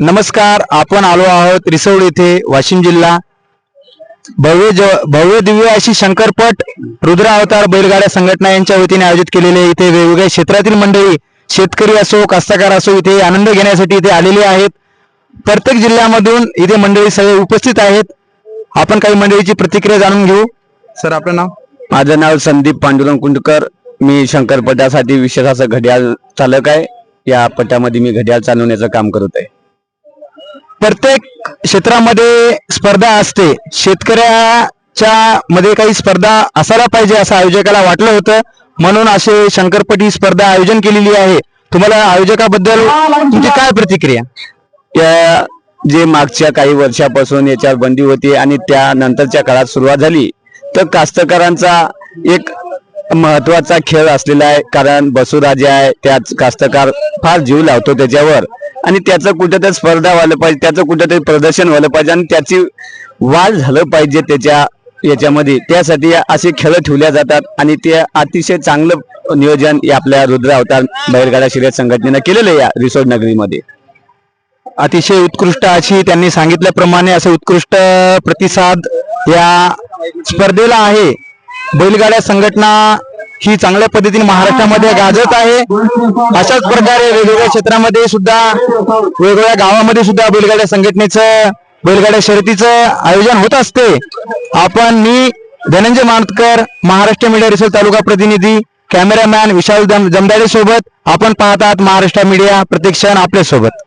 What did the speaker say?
नमस्कार आपण आलो आहोत रिसोड येथे वाशिम जिल्हा. भव्य ज भव्य दिव्य अशी शंकरपट रुद्र अवतार बैलगाड्या संघटना यांच्या वतीने आयोजित केलेले इथे वेगवेगळ्या क्षेत्रातील मंडळी शेतकरी असो कास्तकार असो इथे आनंद घेण्यासाठी इथे आलेले आहेत. प्रत्येक जिल्ह्यामधून इथे मंडळी सगळे उपस्थित आहेत. आपण काही मंडळीची प्रतिक्रिया जाणून घेऊ. सर आपलं नाव? माझं नाव संदीप पांडुरंग कुंडकर मी शंकरपटासाठी विशेष असं घड्याळ चालक आहे. या पटामध्ये मी घड्याळ चालवण्याचं काम करत आहे. प्रत्येक क्षेत्रामध्ये स्पर्धा असते. शेतकऱ्याच्या मध्ये काही स्पर्धा असायला पाहिजे असं आयोजकाला वाटलं होतं. म्हणून असे शंकरपटी स्पर्धा आयोजन केलेली आहे. तुम्हाला आयोजकाबद्दल तुमची काय प्रतिक्रिया? त्या जे मागच्या काही वर्षापासून याच्यावर बंदी होती आणि त्यानंतरच्या काळात सुरुवात झाली तर कास्तकारांचा एक महत्त्वाचा खेळ असलेला आहे. कारण बसुराजे आहे त्यात कास्तकार फार जीव लावतो त्याच्यावर. आणि त्याचं कुठेतरी स्पर्धा व्हायला पाहिजे त्याचं कुठेतरी प्रदर्शन व्हायलं पाहिजे आणि त्याची वाढ झालं पाहिजे त्याच्या याच्यामध्ये. त्यासाठी असे खेळ ठेवल्या जातात आणि ते अतिशय चांगलं नियोजन या आपल्या रुद्र अवतार बैलगाडा शर्यत संघटनेनं केलेलं आहे या रिसोड नगरीमध्ये. अतिशय उत्कृष्ट अशी त्यांनी सांगितल्याप्रमाणे असं उत्कृष्ट प्रतिसाद या स्पर्धेला आहे. बैलगाड्या संघटना ही चांगल्या पद्धतीने महाराष्ट्रामध्ये गाजत आहे. अशाच प्रकारे वेगवेगळ्या क्षेत्रामध्ये सुद्धा वेगवेगळ्या गावामध्ये सुद्धा बैलगाड्या संघटनेचं बैलगाड्या शर्यतीचं आयोजन होत असते. आपण मी धनंजय मानकर महाराष्ट्र मीडिया रिसर्च तालुका प्रतिनिधी कॅमेरामॅन विशाल जम- जमदाडे सोबत आपण पाहतात महाराष्ट्र मीडिया प्रत्यक्षण आपल्यासोबत